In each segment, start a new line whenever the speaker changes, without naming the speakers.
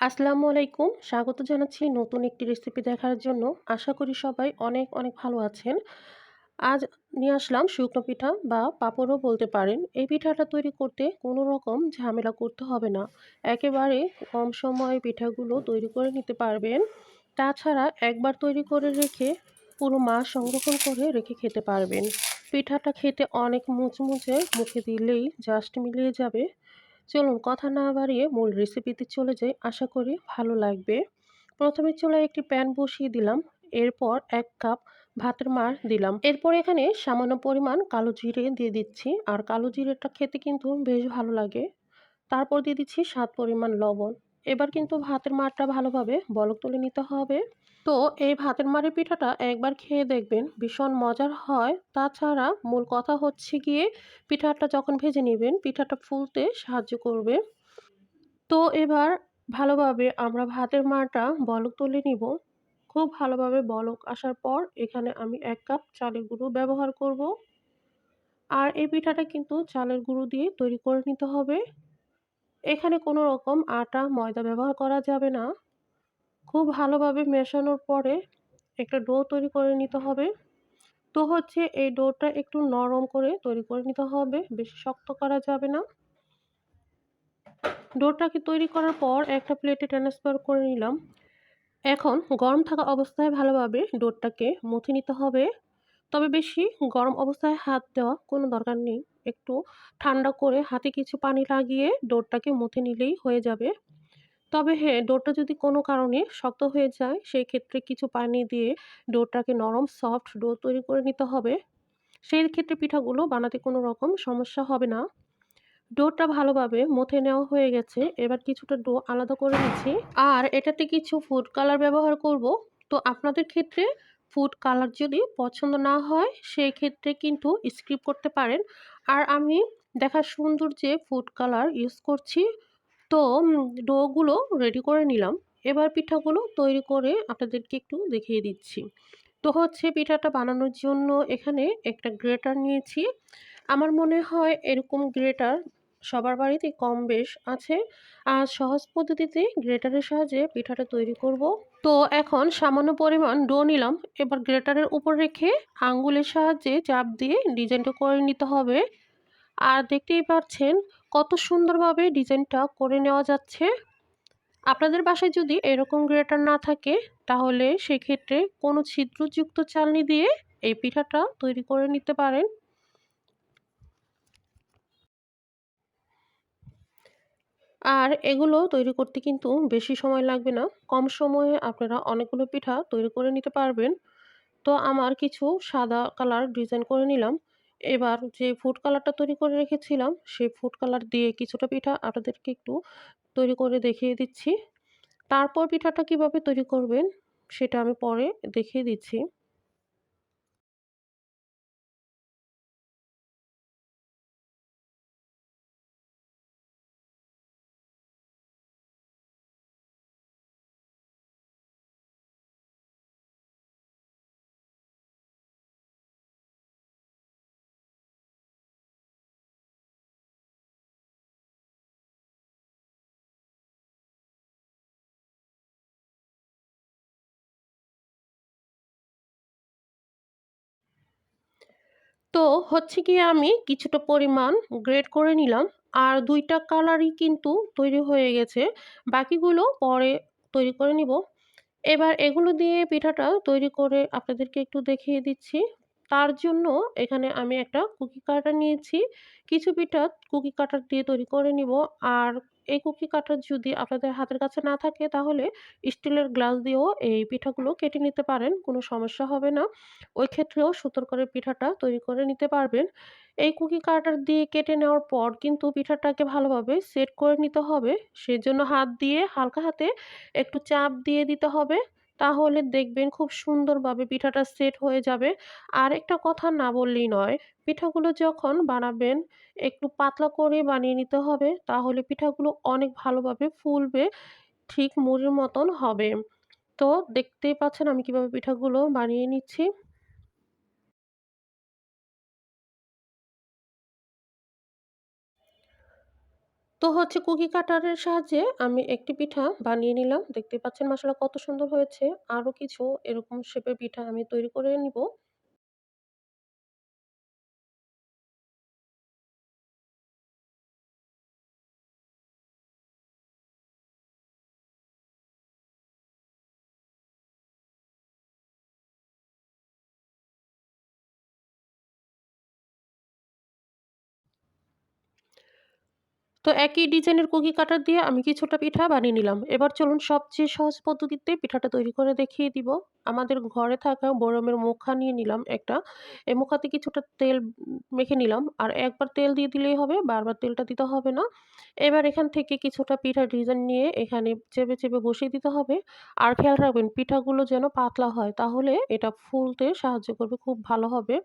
আসসালামু আলাইকুম। স্বাগত জানাচ্ছি নতুন একটি রেসিপি দেখার জন্য। আশা করি সবাই অনেক, অনেক ভালো আছেন। আজ নিয়ে আসলাম শুকনো পিঠা বা পাঁপড়ও বলতে পারেন। এই পিঠাটা তৈরি করতে কোনো রকম ঝামেলা করতে হবে না। একেবারে কম সময়ে পিঠাগুলো তৈরি করে নিতে পারবেন। তাছাড়া একবার তৈরি করে রেখে পুরো মাস সংরক্ষণ করে রেখে খেতে পারবেন। পিঠাটা খেতে অনেক মুচমুচে, মুখে দিলেই জাস্ট মিলিয়ে যাবে। চলুন কথা না বাড়িয়ে মূল রেসিপিতে চলে যাই। আশা করি ভালো লাগবে। প্রথমে চুলায় একটি প্যান বসিয়ে দিলাম। এরপর এক কাপ ভাতের মার দিলাম। এরপর এখানে সামান্য পরিমাণ কালো জিরে দিয়ে দিচ্ছি। আর কালো জিরেটা খেতে কিন্তু বেশ ভালো লাগে। তারপর দিয়ে দিচ্ছি স্বাদ পরিমাণ লবণ। এবার কিন্তু ভাতের মারটা ভালোভাবে বলক তুলে নিতে হবে। তো এই ভাতের মারের পিঠাটা একবার খেয়ে দেখবেন, ভীষণ মজার হয়। তাছাড়া মূল কথা হচ্ছে গিয়ে পিঠাটা যখন ভেজে নেবেন, পিঠাটা ফুলতে সাহায্য করবে। তো এবার ভালোভাবে আমরা ভাতের মারটা বলক তুলে নিব। খুব ভালোভাবে বলক আসার পর এখানে আমি এক কাপ চালের গুঁড়ো ব্যবহার করব। আর এই পিঠাটা কিন্তু চালের গুঁড়ো দিয়ে তৈরি করে নিতে হবে। এখানে কোনো রকম আটা, ময়দা ব্যবহার করা যাবে না। খুব ভালোভাবে মেশানোর পরে একটা ডো তৈরি করে নিতে হবে। তো হচ্ছে এই ডোটা একটু নরম করে তৈরি করে নিতে হবে, বেশি শক্ত করা যাবে না। ডোটাকে তৈরি করার পর একটা প্লেটে ট্রান্সফার করে নিলাম। এখন গরম থাকা অবস্থায় ভালোভাবে ডোরটাকে মুথে নিতে হবে। তবে বেশি গরম অবস্থায় হাত দেওয়া কোনো দরকার নেই। একটু ঠান্ডা করে হাতে কিছু পানি লাগিয়ে ডোরটাকে মুথে নিলেই হয়ে যাবে। তবে হ্যাঁ ডোরটা যদি কোনো কারণে শক্ত হয়ে যায় সেই ক্ষেত্রে কিছু পানি দিয়ে ডোরটাকে নরম, সফট ডো তৈরি করে নিতে হবে। সেই ক্ষেত্রে পিঠাগুলো বানাতে কোনো রকম সমস্যা হবে না। ডোটা ভালোভাবে মথে নেওয়া হয়ে গেছে। এবার কিছুটা ডো আলাদা করে নিচ্ছি। আর এটাতে কিছু ফুড কালার ব্যবহার করব। তো আপনাদের ক্ষেত্রে ফুড কালার যদি পছন্দ না হয় সেই ক্ষেত্রে কিন্তু স্ক্রিপ করতে পারেন। আর আমি সুন্দর যে ফুড কালার ইউজ করছি তো ডোগুলো রেডি করে নিলাম। এবার পিঠাগুলো তৈরি করে আপনাদেরকে একটু দেখিয়ে দিচ্ছি। তো হচ্ছে পিঠাটা বানানোর জন্য এখানে একটা গ্রেটার নিয়েছি। আমার মনে হয় এরকম গ্রেটার সবার বাড়িতে কম বেশ আছে। আর সহজ পদ্ধতিতে গ্রেটারের সাহায্যে পিঠাটা তৈরি করব। তো এখন সামান্য পরিমাণ ডো নিলাম। এবার গ্রেটারের উপর রেখে আঙ্গুলের সাহায্যে চাপ দিয়ে ডিজাইনটা করে নিতে হবে। আর দেখতেই পাচ্ছেন কত সুন্দরভাবে ডিজাইনটা করে নেওয়া যাচ্ছে। আপনাদের বাসায় যদি এরকম গ্রেটার না থাকে, তাহলে সেক্ষেত্রে কোনো ছিদ্রযুক্ত চালনি দিয়ে এই পিঠাটা তৈরি করে নিতে পারেন। আর এগুলো তৈরি করতে কিন্তু বেশি সময় লাগবে না। কম সময়ে আপনারা অনেকগুলো পিঠা তৈরি করে নিতে পারবেন। তো আমার কিছু সাদা কালার ডিজাইন করে নিলাম। এবার যে ফুড কালারটা তৈরি করে রেখেছিলাম, সেই ফুড কালার দিয়ে কিছুটা পিঠা আপনাদেরকে একটু তৈরি করে দেখিয়ে দিচ্ছি। তারপর পিঠাটা কীভাবে তৈরি করবেন, সেটা আমি পরে দেখিয়ে দিচ্ছি। তো হচ্ছে গিয়ে আমি কিছুটা পরিমাণ গ্রেড করে নিলাম। আর দুইটা কালারই কিন্তু তৈরি হয়ে গেছে। বাকিগুলো পরে তৈরি করে নিব। এবার এগুলো দিয়ে পিঠাটা তৈরি করে আপনাদেরকে একটু দেখিয়ে দিচ্ছি। তার জন্য এখানে আমি একটা কুকি কাটার নিয়েছি। কিছু পিঠা কুকি কাটার দিয়ে তৈরি করে নিব। আর এই কুকি কাটার যদি আপনাদের হাতের কাছে না থাকে, তাহলে স্টিলের গ্লাস দিয়েও এই পিঠাগুলো কেটে নিতে পারেন, কোনো সমস্যা হবে না। ওই ক্ষেত্রেও সুতোর করে পিঠাটা তৈরি করে নিতে পারবেন। এই কুকি কাটার দিয়ে কেটে নেওয়ার পর কিন্তু পিঠাটাকে ভালোভাবে সেট করে নিতে হবে। সেজন্য হাত দিয়ে হালকা হাতে একটু চাপ দিয়ে দিতে হবে। তাহলে দেখবেন খুব সুন্দরভাবে পিঠাটা সেট হয়ে যাবে। আর একটা কথা না বললেই নয়, পিঠাগুলো যখন বানাবেন, একটু পাতলা করে বানিয়ে নিতে হবে, তাহলে পিঠাগুলো অনেক ভালোভাবে ফুলবে, ঠিক মুড়ির মতন হবে। তো দেখতেই পাচ্ছেন আমি কীভাবে পিঠাগুলো বানিয়ে নিচ্ছি। তো হচ্ছে কুকি কাটারের সাহায্যে আমি একটি পিঠা বানিয়ে নিলাম। দেখতে পাচ্ছেন মশলা কত সুন্দর হয়েছে। আরও কিছু এরকম শেপের পিঠা আমি তৈরি করে নিব। তো একই ডিজাইনের কুকি কাটার দিয়ে আমি কিছুটা পিঠা বানিয়ে নিলাম। এবার চলুন সবচেয়ে সহজ পদ্ধতিতে পিঠাটা তৈরি করে দেখিয়ে দিব। আমাদের ঘরে থাকা বরমের মুখা নিয়ে নিলাম একটা। এই মুখাতে কিছুটা তেল মেখে নিলাম। আর একবার তেল দিয়ে দিলেই হবে, বারবার তেলটা দিতে হবে না। এবার এখান থেকে কিছুটা পিঠার ডিজাইন নিয়ে এখানে চেপে, চেপে বসিয়ে দিতে হবে। আর খেয়াল রাখবেন পিঠাগুলো যেন পাতলা হয়, তাহলে এটা ফুলতে সাহায্য করবে, খুব ভালো হবে।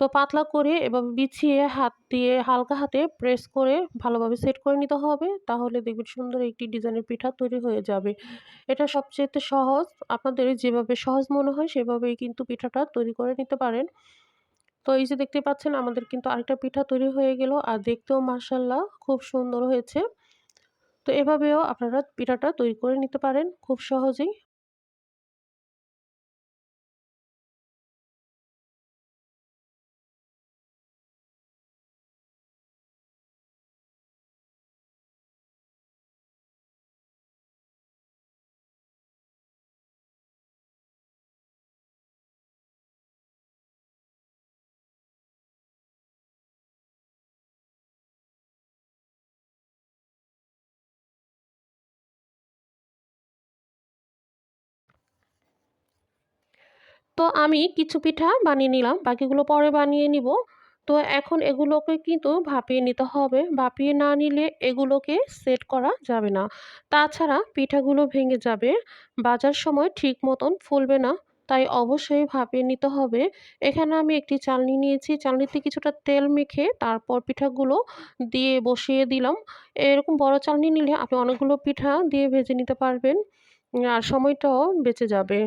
তো পাতলা করে এভাবে বিছিয়ে হাত দিয়ে হালকা হাতে প্রেস করে ভালোভাবে সেট করে নিতে হবে। তাহলে দেখবেন সুন্দর একটি ডিজাইনের পিঠা তৈরি হয়ে যাবে। এটা সবচেয়ে সহজ। আপনাদের যেভাবে সহজ মনে হয় সেভাবেই কিন্তু পিঠাটা তৈরি করে নিতে পারেন। তো এই যে দেখতে পাচ্ছেন আমাদের কিন্তু আরেকটা পিঠা তৈরি হয়ে গেল। আর দেখতেও মার্শাল্লাহ খুব সুন্দর হয়েছে। তো এভাবেও আপনারা পিঠাটা তৈরি করে নিতে পারেন। খুব সহজেই তো আমি কিছু পিঠা বানিয়ে নিলাম, বাকিগুলো পরে বানিয়ে নিব। তো এখন এগুলোকে কিন্তু ভাপিয়ে নিতে হবে। ভাপিয়ে না নিলে এগুলোকে সেট করা যাবে না। তাছাড়া পিঠাগুলো ভেঙে যাবে। বাজার সময় ঠিক মতন ফুলবে না, তাই অবশ্যই ভাপিয়ে নিতে হবে। এখানে আমি একটি চালনি নিয়েছি। চালনিতে কিছুটা তেল মেখে তারপর পিঠাগুলো দিয়ে বসিয়ে দিলাম। এরকম বড় চালনি নিলে আপনি অনেকগুলো পিঠা দিয়ে ভেজে নিতে পারবেন। আর সময়টাও বেঁচে যাবে।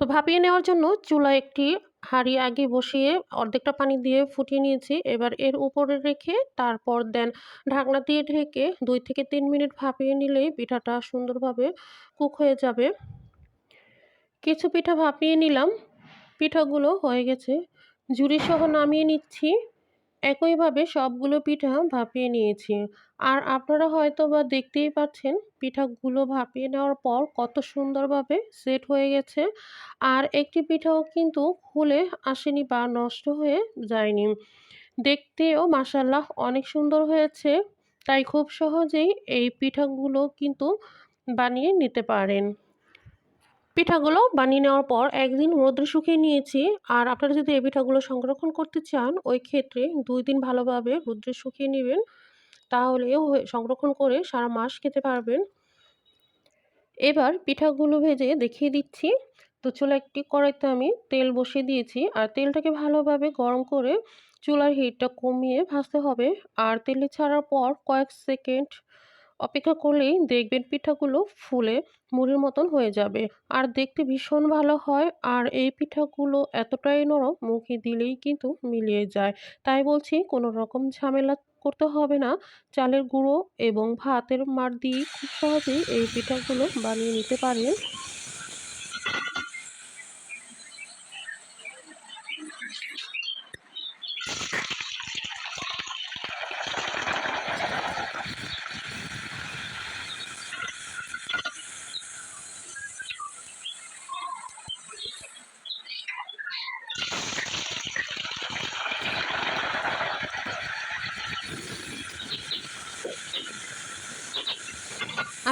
তো ভাপিয়ে নেওয়ার জন্য চুলা একটি হাঁড়ি আগে বসিয়ে অর্ধেকটা পানি দিয়ে ফুটিয়ে নিয়েছি। এবার এর উপরে রেখে তারপর দেন ঢাকনা দিয়ে ঢেকে দুই থেকে তিন মিনিট ভাপিয়ে নিলেই পিঠাটা সুন্দরভাবে কুক হয়ে যাবে। কিছু পিঠা ভাপিয়ে নিলাম। পিঠাগুলো হয়ে গেছে। জুড়ি সহ নামিয়ে নিচ্ছি। একইভাবে সবগুলো পিঠা ভাপিয়ে নিয়েছি। আর আপনারা হয়তো বা দেখতেই পাচ্ছেন, পিঠাগুলো ভাপিয়ে নেওয়ার পর কত সুন্দরভাবে সেট হয়ে গেছে। আর একটি পিঠাও কিন্তু খুলে আসেনি বা নষ্ট হয়ে যায়নি। দেখতেও মাসাল্লাহ অনেক সুন্দর হয়েছে। তাই খুব সহজেই এই পিঠাগুলো কিন্তু বানিয়ে নিতে পারেন। পিঠাগুলো বানিয়ে নেওয়ার পর একদিন রোদ্রে শুকিয়ে নিয়েছি। আর আপনারা যদি এই পিঠাগুলো সংরক্ষণ করতে চান, ওই ক্ষেত্রে দুই দিন ভালোভাবে রোদ্রে শুকিয়ে নেবেন। তাহলে সংরক্ষণ করে সারা মাস খেতে পারবেন। এবার পিঠাগুলো ভেজে দেখিয়ে দিচ্ছি। তো চুলা একটি কড়াইতে আমি তেল বসিয়ে দিয়েছি। আর তেলটাকে ভালোভাবে গরম করে চুলার হিটটা কমিয়ে ভাজতে হবে। আর তেলে ছাড়ার পর কয়েক সেকেন্ড অপেক্ষা করলেই দেখবেন পিঠাগুলো ফুলে মুড়ির মতন হয়ে যাবে। আর দেখতে ভীষণ ভালো হয় আর এই পিঠাগুলো এতটাই নরম মুখে দিলেই কিন্তু মিলিয়ে যায়। তাই বলছি কোনো রকম ঝামেলা করতে হবে না। চালের গুঁড়ো এবং ভাতের মার দিয়ে খুব সহজেই এই পিঠাগুলো বানিয়ে নিতে পারেন।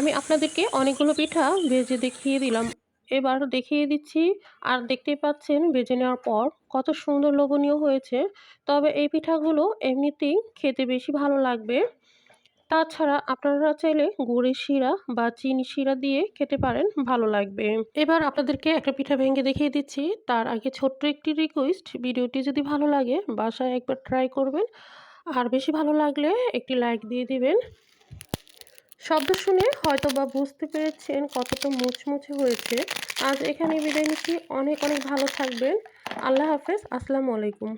আমি আপনাদেরকে অনেকগুলো পিঠা ভেজে দেখিয়ে দিলাম। এবার দেখিয়ে দিচ্ছি আর দেখতেই পাচ্ছেন ভেজে নেওয়ার পর কত সুন্দর লোভনীয় হয়েছে। তবে এই পিঠাগুলো এমনিতেই খেতে বেশি ভালো লাগবে। তাছাড়া আপনারা চাইলে গুড়ের শিরা বা চিনি শিরা দিয়ে খেতে পারেন, ভালো লাগবে। এবার আপনাদেরকে একটা পিঠা ভেঙে দেখিয়ে দিচ্ছি। তার আগে ছোট্ট একটি রিকোয়েস্ট ভিডিওটি যদি ভালো লাগে বাসায় একবার ট্রাই করবেন। আর বেশি ভালো লাগলে একটি লাইক দিয়ে দিবেন। শব্দ শুনে হয়তো বা বুঝতে পেরেছেন কতটা মুচমুচে হয়েছে। আজ এখানে বিদায় নিচ্ছি। অনেক অনেক ভালো থাকবেন। আল্লাহ হাফেজ। আসসালামু আলাইকুম।